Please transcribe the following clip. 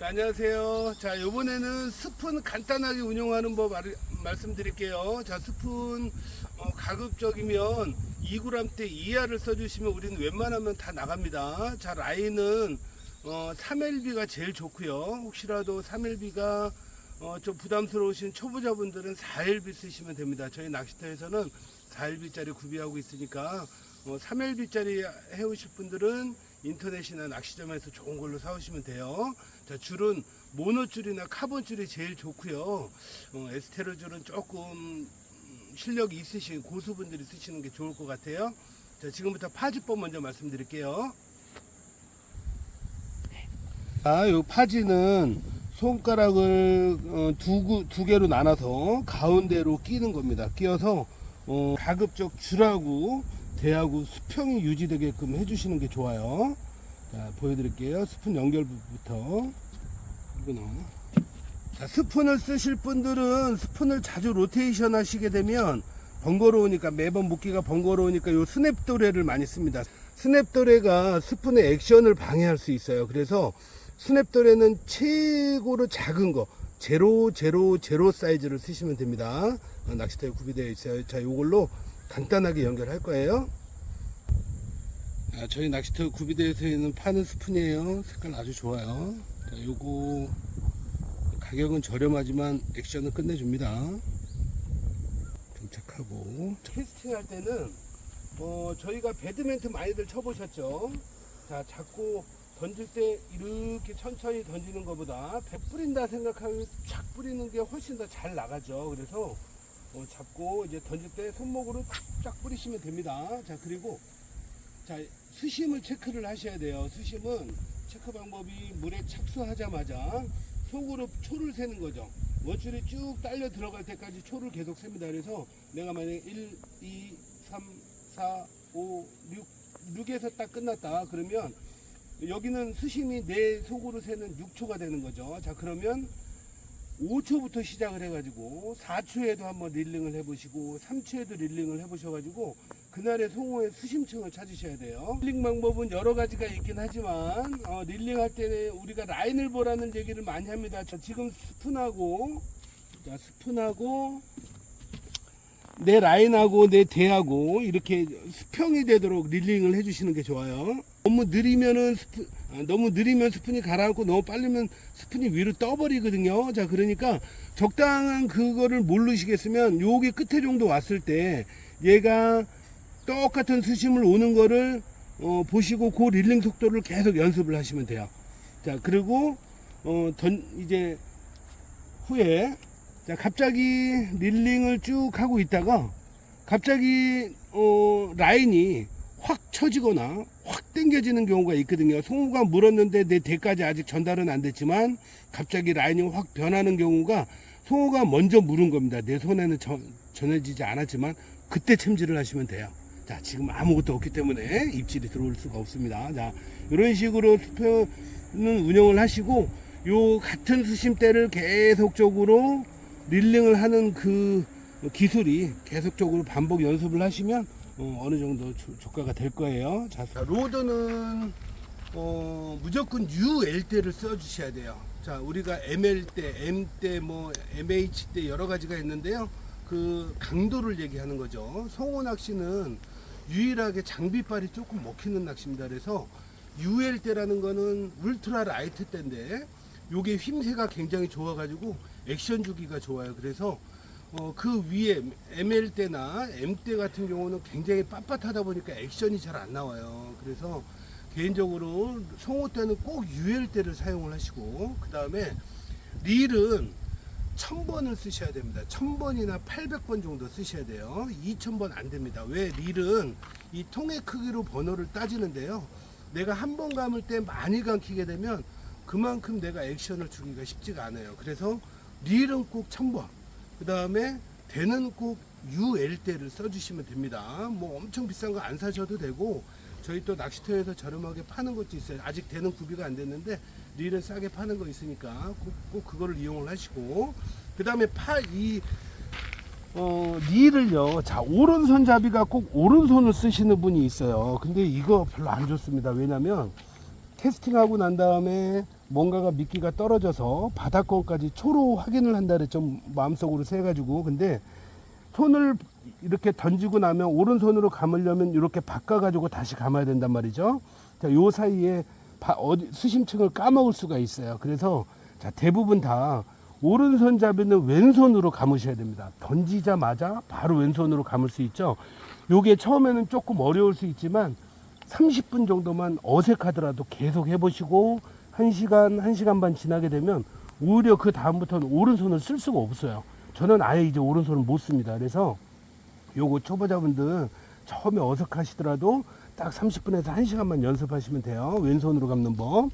자, 안녕하세요. 자, 요번에는 스푼 간단하게 운영하는 법 알- 말씀드릴게요. 자, 스푼 어, 가급적이면 2g대 이하를 써주시면 우리는 웬만하면 다 나갑니다. 자, 라인은 어, 3LB가 제일 좋고요. 혹시라도 3LB가 어, 좀 부담스러우신 초보자분들은 4LB 쓰시면 됩니다. 저희 낚시터에서는 4LB짜리 구비하고 있으니까 어, 3LB짜리 해오실 분들은 인터넷이나 낚시점에서 좋은 걸로 사오시면 돼요. 자, 줄은 모노줄이나 카본줄이 제일 좋고요. 어, 에스테로 줄은 조금 음, 실력이 있으신 고수분들이 쓰시는 게 좋을 것 같아요. 자, 지금부터 파지법 먼저 말씀드릴게요. 아, 요 파지는 손가락을 어, 두, 구- 두 개로 나눠서 가운데로 끼는 겁니다. 끼어서 어, 가급적 줄하고 대하고 수평이 유지되게끔 해주시는 게 좋아요. 자, 보여드릴게요. 스푼 연결부부터. 자, 스푼을 쓰실 분들은 스푼을 자주 로테이션 하시게 되면 번거로우니까 매번 묶기가 번거로우니까 요 스냅 도레를 많이 씁니다. 스냅 도레가 스푼의 액션을 방해할 수 있어요. 그래서 스냅 도레는 최고로 작은 거 제로 제로 제로 사이즈를 쓰시면 됩니다. 어, 낚시터에 구비되어 있어요. 자, 요걸로 간단하게 연결할 거예요. 아, 저희 낚시터 구비되어서 있는 파는 스푼이에요. 색깔 아주 좋아요. 자, 요거 가격은 저렴하지만 액션은 끝내줍니다. 장착하고 캐스팅 할 때는 어, 저희가 배드멘트 많이들 쳐보셨죠? 자, 자꾸 던질 때 이렇게 천천히 던지는 것보다 배 뿌린다 생각하면 쫙 뿌리는 게 훨씬 더 잘 나가죠. 그래서 어, 잡고 이제 던질 때 손목으로 쫙 뿌리시면 됩니다. 자, 그리고 자, 수심을 체크를 하셔야 돼요. 수심은 체크 방법이 물에 착수하자마자 속으로 초를 세는 거죠. 원줄이 쭉 딸려 들어갈 때까지 초를 계속 셉니다. 그래서 내가 만약에 1, 2, 3, 4, 5, 6, 6에서 딱 끝났다. 그러면 여기는 수심이 내 속으로 세는 6초가 되는 거죠. 자, 그러면 5초부터 시작을 해가지고 4초에도 한번 릴링을 해보시고 3초에도 릴링을 해보셔가지고 그날의 송어의 수심층을 찾으셔야 돼요. 릴링 방법은 여러 가지가 있긴 하지만 어, 릴링 할 때는 우리가 라인을 보라는 얘기를 많이 합니다. 자, 지금 스푼하고 자, 스푼하고 내 라인하고 내 대하고 이렇게 수평이 되도록 릴링을 해주시는 게 좋아요. 너무 느리면은 스푼, 아, 너무 느리면 스푼이 가라앉고 너무 빠르면 스푼이 위로 떠버리거든요. 자, 그러니까 적당한 그거를 모르시겠으면 여기 끝에 정도 왔을 때 얘가 똑같은 수심을 오는 거를 어, 보시고 그 릴링 속도를 계속 연습을 하시면 돼요. 자, 그리고 어, 던, 이제 후에 자, 갑자기 릴링을 쭉 하고 있다가 갑자기 어, 라인이 확 쳐지거나 확 당겨지는 경우가 있거든요. 송우가 물었는데 내 대까지 아직 전달은 안 됐지만 갑자기 라인이 확 변하는 경우가 송우가 먼저 물은 겁니다. 내 손에는 전, 전해지지 않았지만 그때 챔질을 하시면 돼요. 자, 지금 아무것도 없기 때문에 입질이 들어올 수가 없습니다. 자, 이런 식으로 수표는 운영을 하시고 요 같은 수심대를 계속적으로 릴링을 하는 그 기술이 계속적으로 반복 연습을 하시면 어, 느 정도 조- 조과가 될 거예요. 자, 로드는 어, 무조건 UL대를 써주셔야 돼요. 자, 우리가 ML대, M대, 뭐 MH대 여러 가지가 있는데요. 그 강도를 얘기하는 거죠. 성호 낚시는 유일하게 장비빨이 조금 먹히는 낚시입니다. 그래서 UL대라는 거는 울트라 라이트 대인데 요게 휘임새가 굉장히 좋아가지고 액션 주기가 좋아요. 그래서 어, 그 위에 ML 때나 M 때 같은 경우는 굉장히 빳빳하다 보니까 액션이 잘 안 나와요. 그래서 개인적으로 성호 때는 꼭 UL 때를 사용을 하시고 그 다음에 릴은 1000번을 쓰셔야 됩니다. 1000번이나 800번 정도 쓰셔야 돼요. 2000번 안 됩니다. 왜 릴은 이 통의 크기로 번호를 따지는데요. 내가 한 번 감을 때 많이 감기게 되면 그만큼 내가 액션을 주기가 쉽지가 않아요. 그래서 릴은 꼭 1000번. 그 다음에 대는 꼭 UL대를 써주시면 됩니다. 뭐 엄청 비싼 거 안 사셔도 되고 저희 또 낚시터에서 저렴하게 파는 것도 있어요. 아직 대는 구비가 안 됐는데 릴은 싸게 파는 거 있으니까 꼭, 꼭 그거를 이용을 하시고 그 다음에 파이 어, 릴을요. 자, 오른손잡이가 꼭 오른손을 쓰시는 분이 있어요. 근데 이거 별로 안 좋습니다. 왜냐면 캐스팅하고 난 다음에 뭔가가 미끼가 떨어져서 바닥권까지 초로 확인을 한다 그랬죠 마음속으로 세가지고 근데 손을 이렇게 던지고 나면 오른손으로 감으려면 이렇게 바꿔가지고 다시 감아야 된단 말이죠. 자, 요 사이에 바- 어디 수심층을 까먹을 수가 있어요. 그래서 자, 대부분 다 오른손 잡이는 왼손으로 감으셔야 됩니다. 던지자마자 바로 왼손으로 감을 수 있죠. 요게 처음에는 조금 어려울 수 있지만 30분 정도만 어색하더라도 계속 해보시고 1시간, 1시간 반 지나게 되면 오히려 그 다음부터는 오른손을 쓸 수가 없어요. 저는 아예 이제 오른손을 못 씁니다. 그래서 요거 초보자분들 처음에 어색하시더라도 딱 30분에서 1시간만 연습하시면 돼요. 왼손으로 감는 법.